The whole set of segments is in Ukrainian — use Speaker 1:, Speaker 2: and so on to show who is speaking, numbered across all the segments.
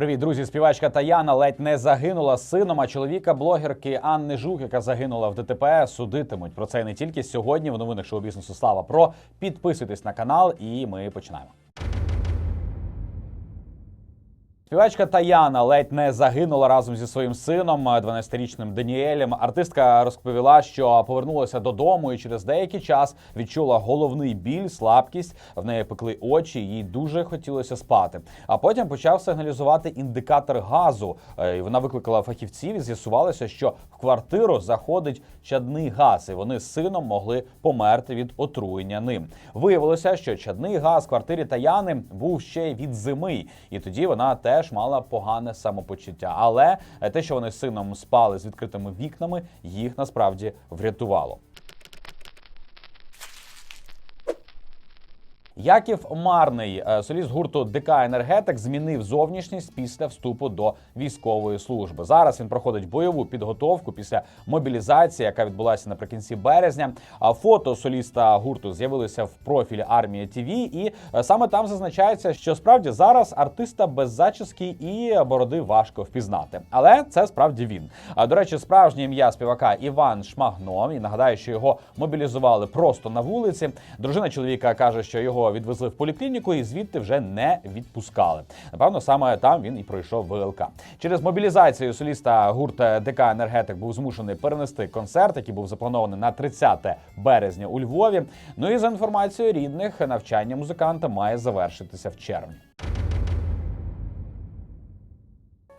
Speaker 1: Привіт, друзі! Співачка Таяна ледь не загинула сином. А чоловіка блогерки Анни Жук, яка загинула в ДТП, судитимуть. Про це не тільки сьогодні в новинах шоу бізнесу Слава Про. Підписуйтесь на канал, і ми починаємо. Співачка Таяна ледь не загинула разом зі своїм сином, 12-річним Даніелем. Артистка розповіла, що повернулася додому і через деякий час відчула головний біль, слабкість. В неї пекли очі, їй дуже хотілося спати. А потім почав сигналізувати індикатор газу. Е, вона викликала фахівців і з'ясувалося, що в квартиру заходить чадний газ, і вони з сином могли померти від отруєння ним. Виявилося, що чадний газ в квартирі Таяни був ще й від зими, і тоді вона теж мала погане самопочуття. Але те, що вони з сином спали з відкритими вікнами, їх насправді врятувало. Яків Марний, е, соліст гурту ДК Енергетик, змінив зовнішність після вступу до військової служби. Зараз він проходить бойову підготовку після мобілізації, яка відбулася наприкінці березня. А фото соліста гурту з'явилися в профілі армія ТВ, і е, саме там зазначається, що справді зараз артиста без зачіски і бороди важко впізнати. Але це справді він. До речі, справжнє ім'я співака Іван Шмагно. І нагадаю, що його мобілізували просто на вулиці. Дружина чоловіка каже, що його відвезли в поліклініку і звідти вже не відпускали. Напевно, саме там він і пройшов ВЛК. Через мобілізацію соліста гурт ДК Енергетик був змушений перенести концерт, який був запланований на 30 березня у Львові. Ну і за інформацією рідних, навчання музиканта має завершитися в червні.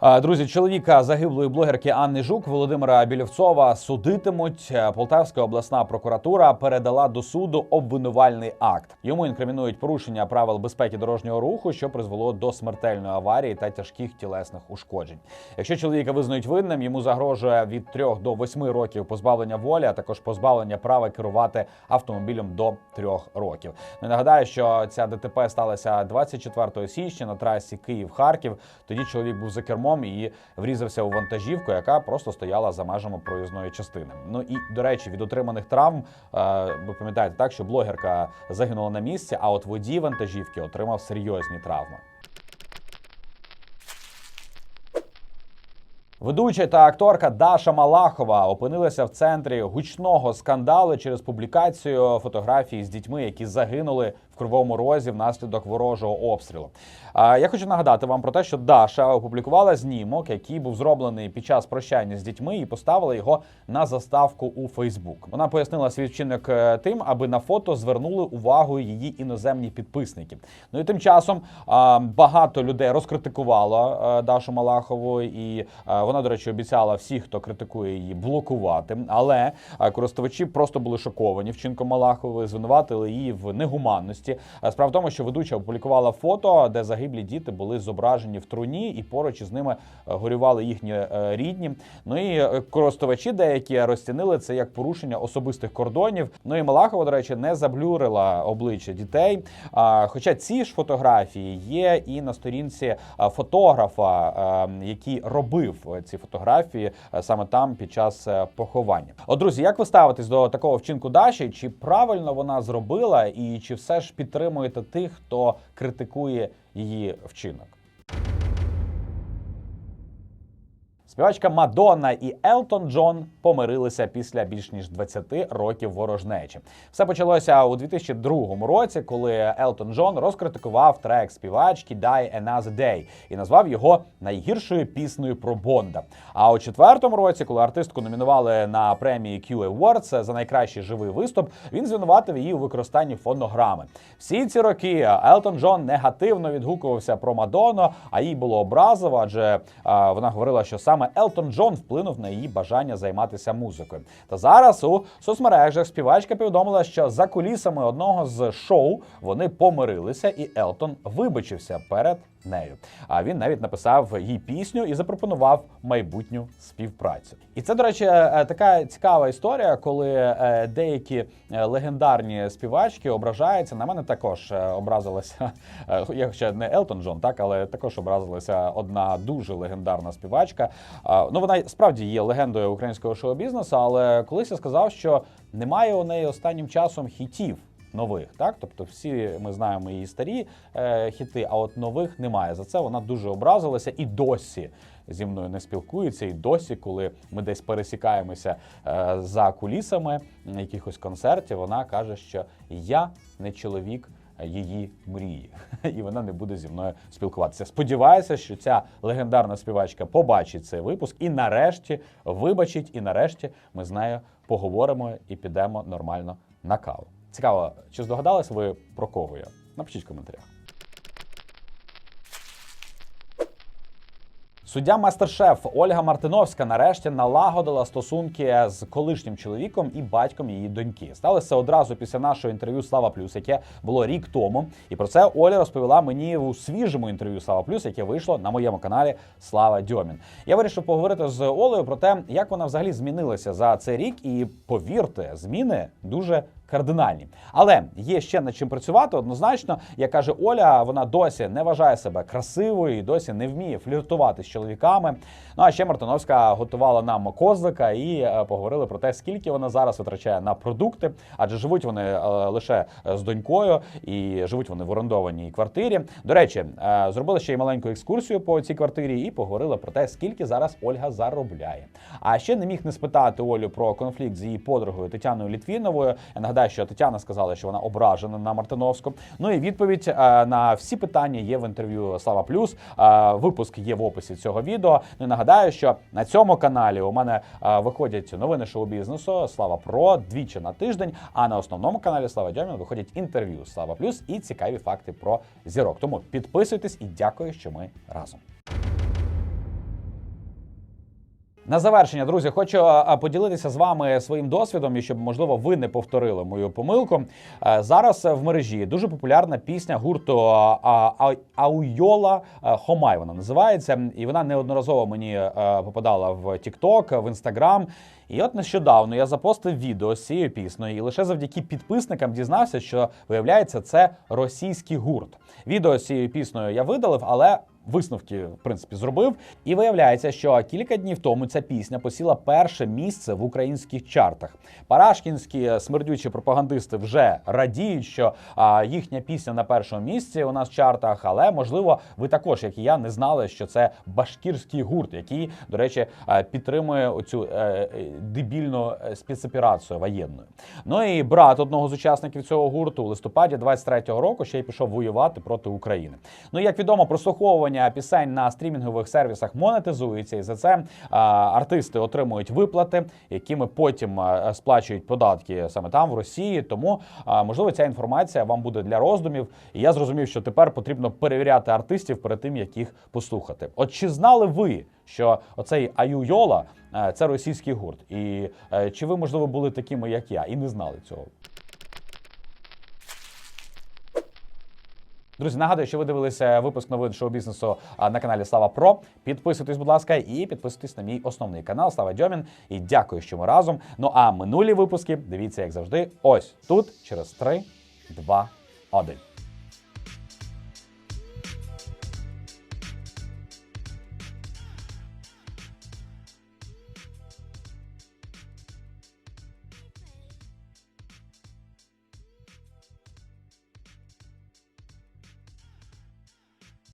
Speaker 1: Друзі, чоловіка загиблої блогерки Анни Жук Володимира Білівцова судитимуть. Е, Полтавська обласна прокуратура передала до суду обвинувальний акт. Йому інкримінують порушення правил безпеки дорожнього руху, що призвело до смертельної аварії та тяжких тілесних ушкоджень. Якщо чоловіка визнають винним, йому загрожує від 3 до 8 років позбавлення волі, а також позбавлення права керувати автомобілем до 3 років. І нагадаю, що ця ДТП сталася 24 січня на трасі Київ-Харків. Тоді чоловік був за кермом і врізався у вантажівку, яка просто стояла за межами проїзної частини. Ну і до речі, від отриманих травм е, ви пам'ятаєте так, що блогерка загинула на місці, а от водій вантажівки отримав серйозні травми. Ведуча та акторка Даша Малахова опинилася в центрі гучного скандалу через публікацію фотографій з дітьми, які загинули кривому розі внаслідок ворожого обстрілу. Я хочу нагадати вам про те, що Даша опублікувала знімок, який був зроблений під час прощання з дітьми, і поставила його на заставку у Фейсбук. Вона пояснила свій вчинок е, тим, аби на фото звернули увагу її іноземні підписники. Ну і тим часом багато людей розкритикувало е, Дашу Малахову, і е, вона, до речі, обіцяла всіх, хто критикує її, блокувати. Але користувачі просто були шоковані вчинком Малахової, звинуватили її в негуманності. Е, Справа в тому, що ведуча опублікувала фото, де загиблі діти були зображені в труні, і поруч із ними е, горювали їхні е, рідні. Ну і користувачі деякі розцінили це як порушення особистих кордонів. Ну і Малахова, до речі, не заблюрила обличчя дітей. Хоча ці ж фотографії є і на сторінці фотографа, який робив ці фотографії саме там під час поховання. От, друзі, як ви ставитесь до такого вчинку Даші? Чи правильно вона зробила, і чи все ж підтримуєте тих, хто критикує її вчинок? Співачка Мадонна і Елтон Джон помирилися після більш ніж 20 років ворожнечі. Все почалося у 2002 році, коли Елтон Джон розкритикував трек співачки Die Another Day і назвав його найгіршою піснею про Бонда. А у четвертому році, коли артистку номінували на премії Q Awards за найкращий живий виступ, він звинуватив її у використанні фонограми. Всі ці роки Елтон Джон негативно відгукувався про Мадонну, а їй було образово, адже а, вона говорила, що саме Елтон Джон вплинув на її бажання займатися музикою. Та зараз у соцмережах співачка повідомила, що за кулісами одного з шоу вони помирилися, і Елтон вибачився перед нею. А він навіть написав їй пісню і запропонував майбутню співпрацю. І це, до речі, е, така цікава історія, коли е, деякі е, легендарні співачки ображаються. На мене також е, образилася, е, я ще не Елтон Джон, так, але також образилася одна дуже легендарна співачка. Ну, вона справді є легендою українського шоу-бізнесу, але колись я сказав, що немає у неї останнім часом хітів. Нових. Так, тобто, всі ми знаємо її старі е, хіти, а от нових немає. За це вона дуже образилася і досі. Зі мною не спілкується, і досі, коли ми десь пересікаємося е, за кулісами якихось концертів, вона каже, що я не чоловік її мрії, і вона не буде зі мною спілкуватися. Сподіваюся, що ця легендарна співачка побачить цей випуск і нарешті вибачить, і нарешті ми з нею поговоримо і підемо нормально на каву. Цікаво, чи здогадались ви про кого я? Напишіть в коментарях. Суддя мастер-шеф Ольга Мартиновська нарешті налагодила стосунки з колишнім чоловіком і батьком її доньки. Сталося одразу після нашого інтерв'ю Слава Плюс, яке було рік тому. І про це Оля розповіла мені у свіжому інтерв'ю Слава Плюс, яке вийшло на моєму каналі Слава Дьомін. Я вирішив поговорити з Олею про те, як вона взагалі змінилася за цей рік, і повірте, зміни дуже кардинальні. Але є ще над чим працювати однозначно. Як каже Оля, вона досі не вважає себе красивою і досі не вміє фліртувати з чоловіками. Ну а ще Мартиновська готувала нам козлика і е, поговорили про те, скільки вона зараз витрачає на продукти, адже живуть вони е, лише з донькою і живуть вони в орендованій квартирі. До речі, е, зробили ще й маленьку екскурсію по цій квартирі і поговорили про те, скільки зараз Ольга заробляє. А ще не міг не спитати Олю про конфлікт з її подругою Тетяною Літвіновою. Я нагадаю, що Тетяна сказала, що вона ображена на Мартиновську. Ну і відповідь е, на всі питання є в інтерв'ю Слава Плюс. Е, Випуск є в описі цього відео. Ну і нагадаю, що на цьому каналі у мене е, виходять новини шоу-бізнесу Слава Про двічі на тиждень. А на основному каналі Слава Дьомін виходять інтерв'ю Слава Плюс і цікаві факти про зірок. Тому підписуйтесь і дякую, що ми разом. На завершення, друзі, хочу поділитися з вами своїм досвідом, і щоб можливо ви не повторили мою помилку. Е, Зараз в мережі дуже популярна пісня гурту Ауйола Хомай. Вона називається, і вона неодноразово мені е, попадала в TikTok, в Instagram. І от нещодавно я запостив відео з цією піснею, і лише завдяки підписникам дізнався, що виявляється це російський гурт. Відео з цією піснею я видалив, але висновки в принципі зробив. І виявляється, що кілька днів тому ця пісня посіла перше місце в українських чартах. Парашкінські смердючі пропагандисти вже радіють, що а, їхня пісня на першому місці у нас в чартах. Але можливо, ви також, як і я, не знали, що це башкірський гурт, який, до речі, підтримує оцю е, е, дебільну е, спецоперацію воєнну. Ну і брат одного з учасників цього гурту у листопаді 23-го року ще й пішов воювати проти України. Ну як відомо, прослуховування пісень на стрімінгових сервісах монетизується, і за це артисти отримують виплати, якими потім сплачують податки саме там, в Росії. Тому можливо ця інформація вам буде для роздумів. І я зрозумів, що тепер потрібно перевіряти артистів перед тим, як їх послухати. От чи знали ви? Що оцей Аюйола це російський гурт, і е, чи ви можливо були такими, як я, і не знали цього? Друзі, нагадую, що ви дивилися випуск новин шоу-бізнесу на каналі Слава Про. Підписуйтесь, будь ласка, і підписуйтесь на мій основний канал Слава Дьомін. І дякую, що ми разом. Ну а минулі випуски дивіться, як завжди, ось тут через 3, 2, 1.